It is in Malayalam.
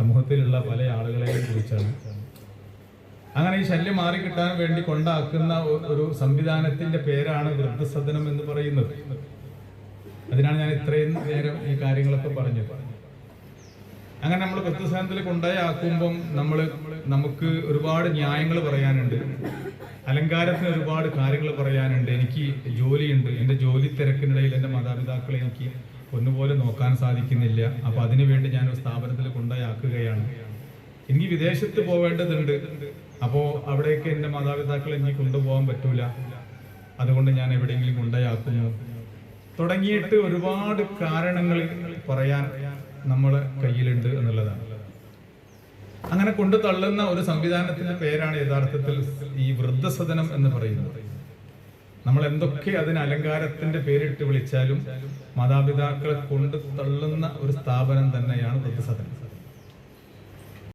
സമൂഹത്തിലുള്ള പല ആളുകളെയും കുറിച്ചാണ്. അങ്ങനെ ഈ ശല്യം മാറിക്കിട്ടാൻ വേണ്ടി കൊണ്ടാക്കുന്ന ഒരു സംവിധാനത്തിന്റെ പേരാണ് വൃദ്ധസദനം എന്ന് പറയുന്നത്. അതിനാണ് ഞാൻ ഇത്രയും നേരം ഈ കാര്യങ്ങളൊക്കെ പറഞ്ഞത്. അങ്ങനെ നമ്മൾ ഭക്തസ്ഥാനത്തിൽ കൊണ്ടുപോയി ആക്കുമ്പം നമ്മൾ നമുക്ക് ഒരുപാട് ന്യായങ്ങൾ പറയാനുണ്ട്. അലങ്കാരത്തിന് ഒരുപാട് കാര്യങ്ങൾ പറയാനുണ്ട്. എനിക്ക് ജോലിയുണ്ട്. എന്റെ ജോലി തിരക്കിനിടയിൽ എന്റെ മാതാപിതാക്കളെ എനിക്ക് ഒന്നുപോലെ നോക്കാൻ സാധിക്കുന്നില്ല. അപ്പോൾ അതിനുവേണ്ടി ഞാൻ ഒരു സ്ഥാപനത്തിൽ കൊണ്ടുപോയി ആക്കുകയാണ്. എനിക്ക് വിദേശത്ത് പോവേണ്ടതുണ്ട്. അപ്പോൾ അവിടേക്ക് എന്റെ മാതാപിതാക്കളെ എനിക്ക് കൊണ്ടുപോകാൻ പറ്റൂല. അതുകൊണ്ട് ഞാൻ എവിടെയെങ്കിലും കൊണ്ടുപോയി ആക്കുന്നു. തുടങ്ങിയിട്ട് ഒരുപാട് കാരണങ്ങൾ പറയാൻ നമ്മളെ കയ്യിലുണ്ട് എന്നുള്ളതാണ്. അങ്ങനെ കൊണ്ടു തള്ളുന്ന ഒരു സംവിധാനത്തിന്റെ പേരാണ് യഥാർത്ഥത്തിൽ ഈ വൃദ്ധസദനം എന്ന് പറയുന്നത്. നമ്മൾ എന്തൊക്കെ അതിന് അലങ്കാരത്തിന്റെ പേരിട്ട് വിളിച്ചാലും മാതാപിതാക്കളെ കൊണ്ടു തള്ളുന്ന ഒരു സ്ഥാപനം തന്നെയാണ് വൃദ്ധസദനം.